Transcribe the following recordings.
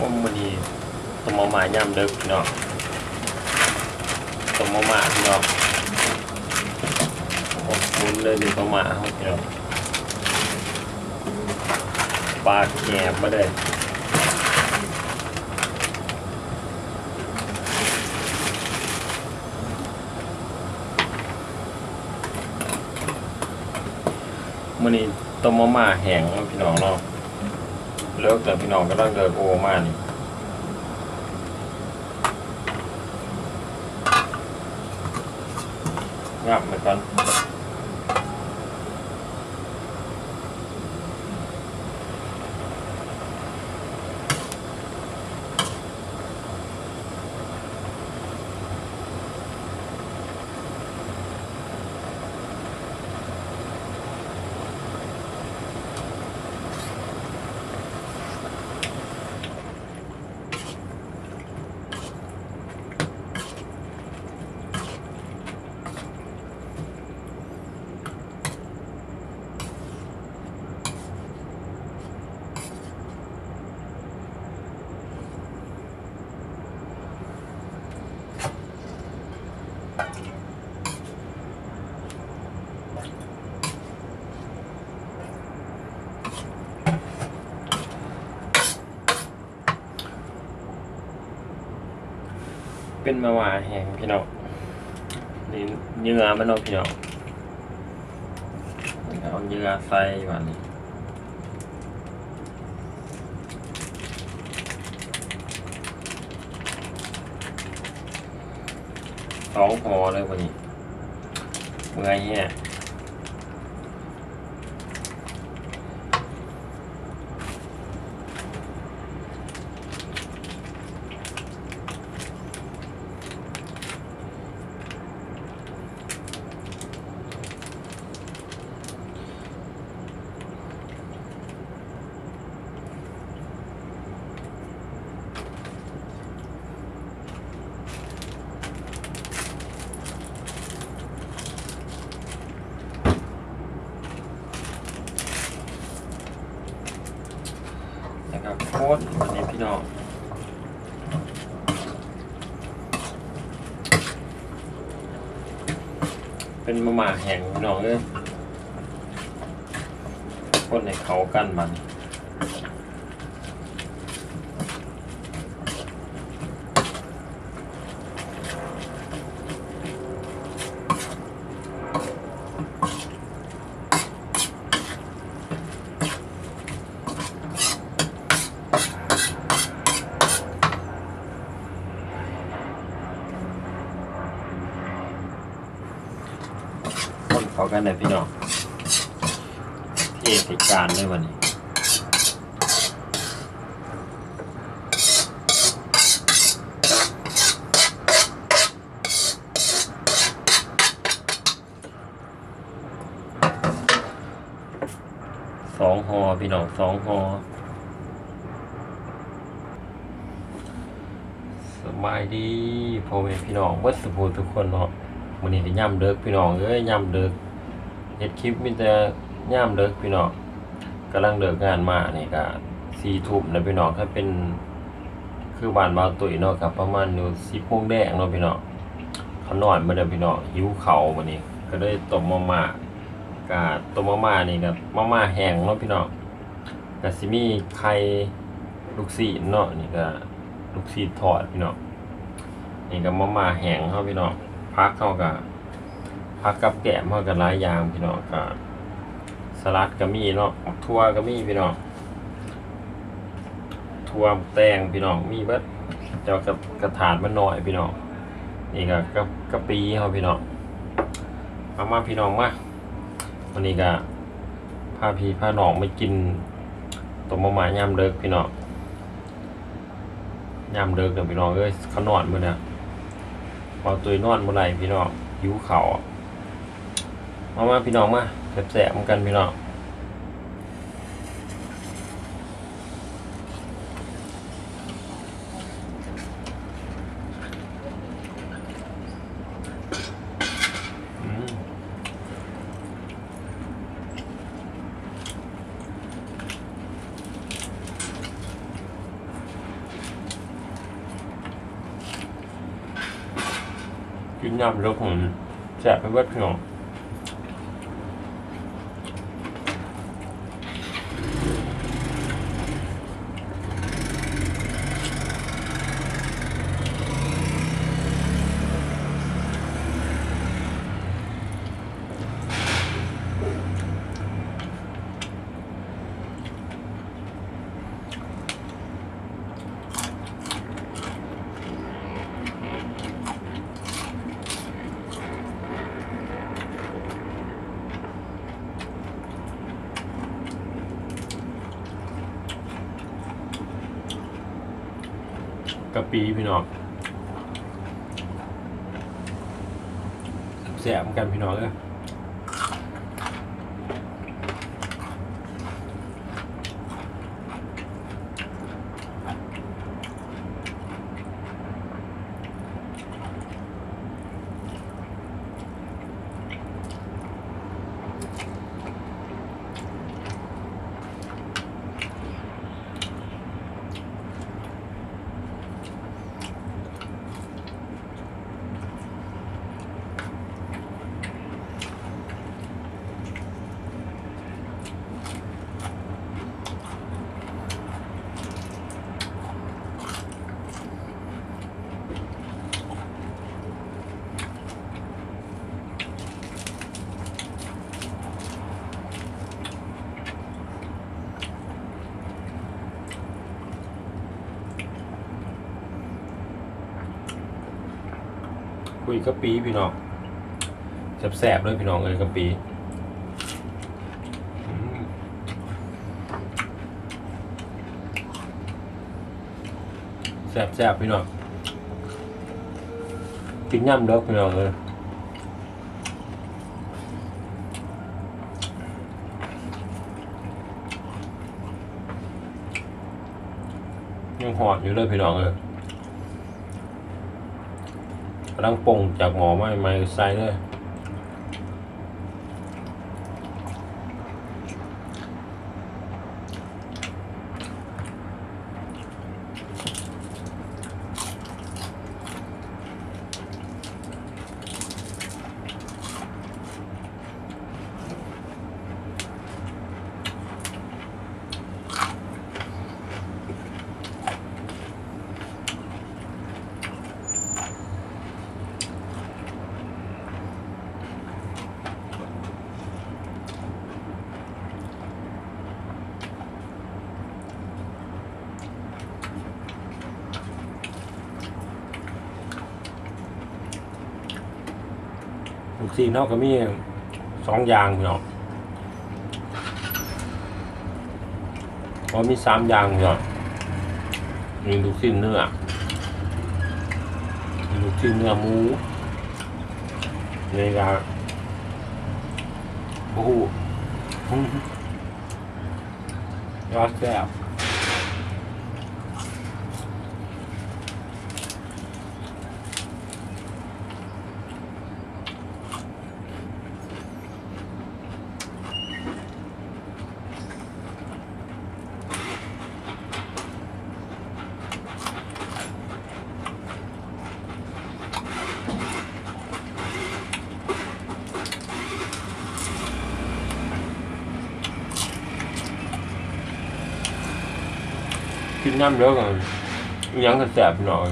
ว่ามันนี้ต้มมาย่ำเด็กพี่น้องต้มมาม่าพี่น้องโอ้หมุนเลยนี่ต้มมาม่าครับพี่น้องปลาแกบมาเลยมันนี้ต้มมาม่าแห้งพี่น้องเนาะ เลิกแต่พี่น้องก็ต้องเดินโอมานี่งับเหมือน เป็นมาว่าแห้งพี่น้องนี่เนื้อมันเนาะพี่น้องเอาเนื้อใส่วันนี้สองพอเลยวันนี้เมื่อยเนี่ย ครับโคตรวันนี้พี่น้องเป็นมาม่าแห้งพี่น้องเลยคนในเขากันมันคนเขากันเลยพี่น้อง เทศจานเลยวันนี้สองหอพี่น้องสองหอสบายดีพ่อแม่พี่น้องเบิดสุภูทุกคนเนาะวันนี้ได้ย่ำเลิกพี่น้องเอ้ยย่ำเลิกเฮ็ดคลิปมีแต่ย่ำเลิกพี่น้อง กำลังเลิกงานมานี่ก็สี่ทุ่มนะพี่น้องถ้าเป็นคือบ้านบางตุยเนาะกับประมาณอยู่สิบโมงแดงเนาะพี่น้องเขานอนมาเดิมพี่น้องหิวเข่าวันนี้ ก็ได้ต้มมาม่ากาต้มมาม่านี่กับมาม่าแห้งเนาะพี่น้องกะสิมีไข่ลูกซีเนาะนี่ก็ลูกซีทอดพี่น้องนี่ก็มาม่าแห้งเฮาพี่น้องพักเฮาก็พักกับแกมเฮาก็หลายอย่างพี่น้องก็ สลัดก็มีเนาะทั่วก็มีพี่น้องทั่วแตงพี่น้องมีเบิดเจ้ากับกระถานมันหน่อยพี่น้องนี่ก็กับกะปีเฮาพี่น้องมามาพี่น้องมาวันนี้ก็พาพี่พาหนองไปกินต้มมะม่ายามเลิกพี่น้องยามเลิกเดี๋ยวพี่น้องเอ้ยเขานอนมื้อน่ะพอตัวนอนเมื่อไหร่พี่น้องหิวข้าวอะมามาพี่น้องมา แสบๆกันพี่น้องกินยำแล้วผมแสบไปเบิดพี่น้องะปีพี่น้องแซ่บเหมือนกันพี่น้องเอ้ย คุยกะปีพี่น้องแซ่บๆเลยพี่น้องเอ้ยกะปีแซ่บๆพี่น้องกินย่ำเด้อพี่น้องเลยยังหอดอยู่เลยพี่น้องเลย กำลังปรุงจากหมอไม่ไม่ใส่เลยลู กซีนเท่าก็มีสองอย่างพี่น้องพอมีสามอย่างพี่น้องมีลูกชิ้นเนื้อมีลูกชิ้นเนื้อหมูนี่ก็โอ้โหยอดแซ่บ กินน้ำเยอะกันยังก็แสบหน่อย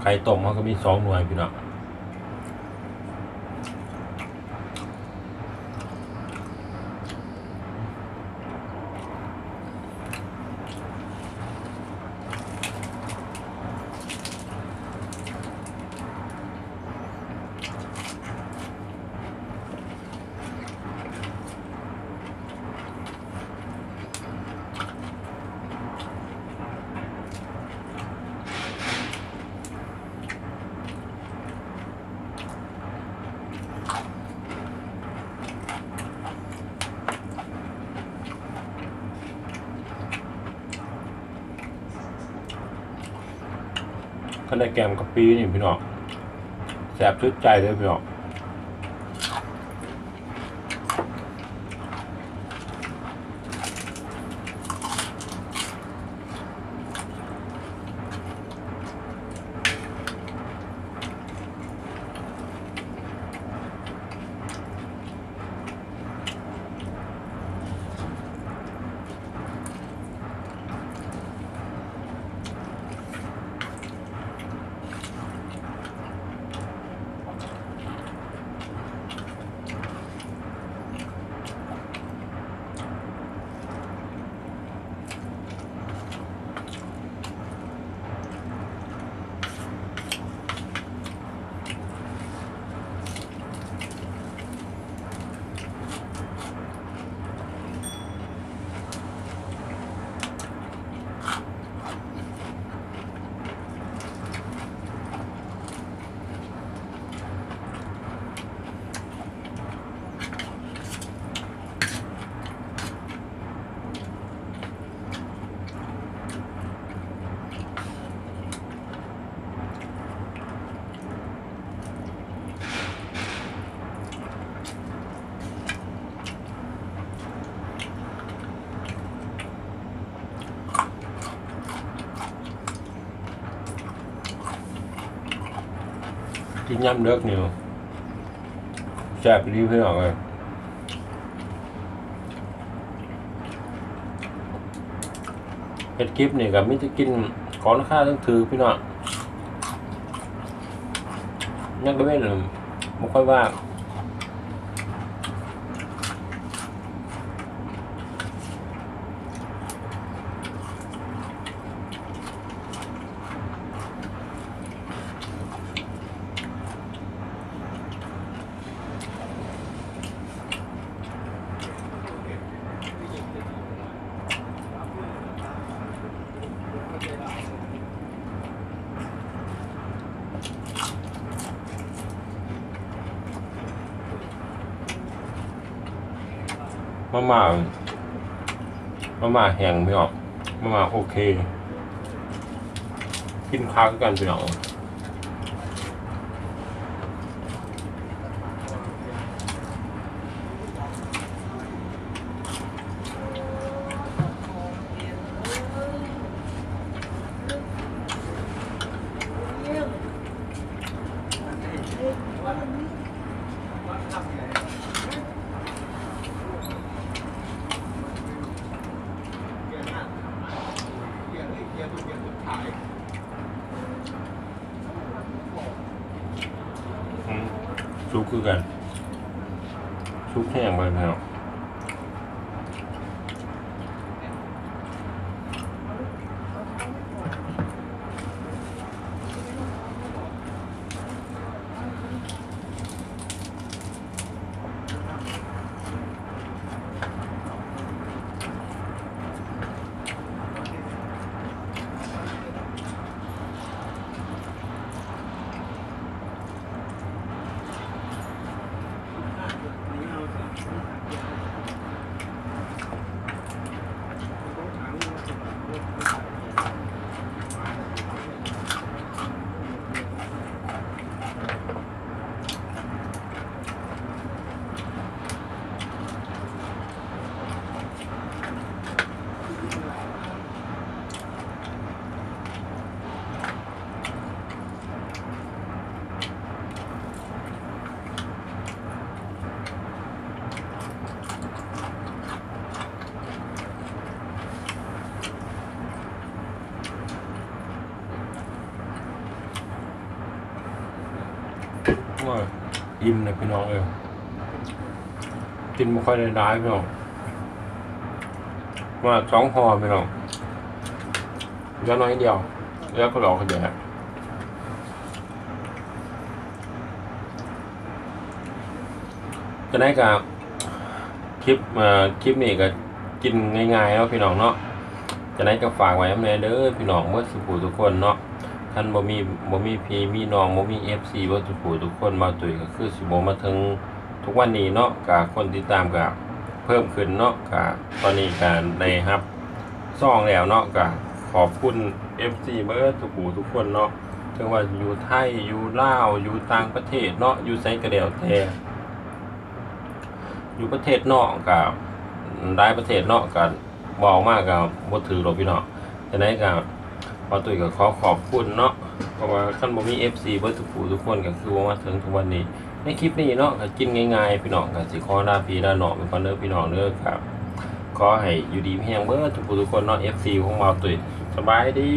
ไข่ต้มมันก็มีสองหน่วยพี่น้อง ขันได้แกมกับปีนี่พี่น้องแสบชุดใจเลยพี่น้อง กิน ยำเลิกนี่แซ่บรีพี่น้องเลยเฮ็ดคลิปนี่กับมิจะกินก้อนข้าคาต้องถือพี่น้องยังก็ไม่เลยไม่ค่อยว่า มาม่ามาม่าแห้งไม่ออกมาม่าโอเค กินค้ากันไปหน่อย อืมซุป คือกันซุปแห้งไปแล้วา อิ่มเลยพี่น้องเออกินไม่ค่อยได้ร้ายพี่น้องมาสองห่อพี่น้องเหลือน้อยเดียว แล้วก็หลอกกันเยอะจะได้กับคลิปมาคลิปนี้ก็กินง่ายๆแล้วพี่น้องเนาะจะได้ก็ฝากไว้อำแน่เด้อพี่น้องเมื่อสุขทุกคนเนาะ ท่านบ่มีบ่มีพี่มีน้องบ่มี FC บ่ทุกผู้ทุกคนมาตุยก็คือสิบ่มาถึงทุกวันนี้เนาะกะคนติดตามก็เพิ่มขึ้นเนาะกะตอนนี้ก็ได้รับซองแล้วเนาะกะขอบคุณ FC เบิดทุกผู้ทุกคนเนาะถึงว่าอยู่ไทยอยู่ลาวอยู่ต่างประเทศเนาะอยู่ไสก็แล้วแต่อยู่ประเทศนอกก็หลายประเทศเนาะก็เว้ามากก็บ่ถือหรอกพี่เน้องฉะนั้นก็ พอตุ้ยก็ขอขอบคุณเนาะเพราะว่าท่านบ่มี FC เบิดทุกผู้ทุกคนก็คือว่ามาถึงทุกวันนี้ ในคลิปนี้เนาะก็กินง่ายๆพี่น้องก็สิขอลาพี่ลาน้องเป็นคนเด้อพี่น้องเด้อครับขอให้อยู่ดีมีแรงเบิดทุกผู้ทุกคนเนาะ FC ของเราตุ้ยสบายดี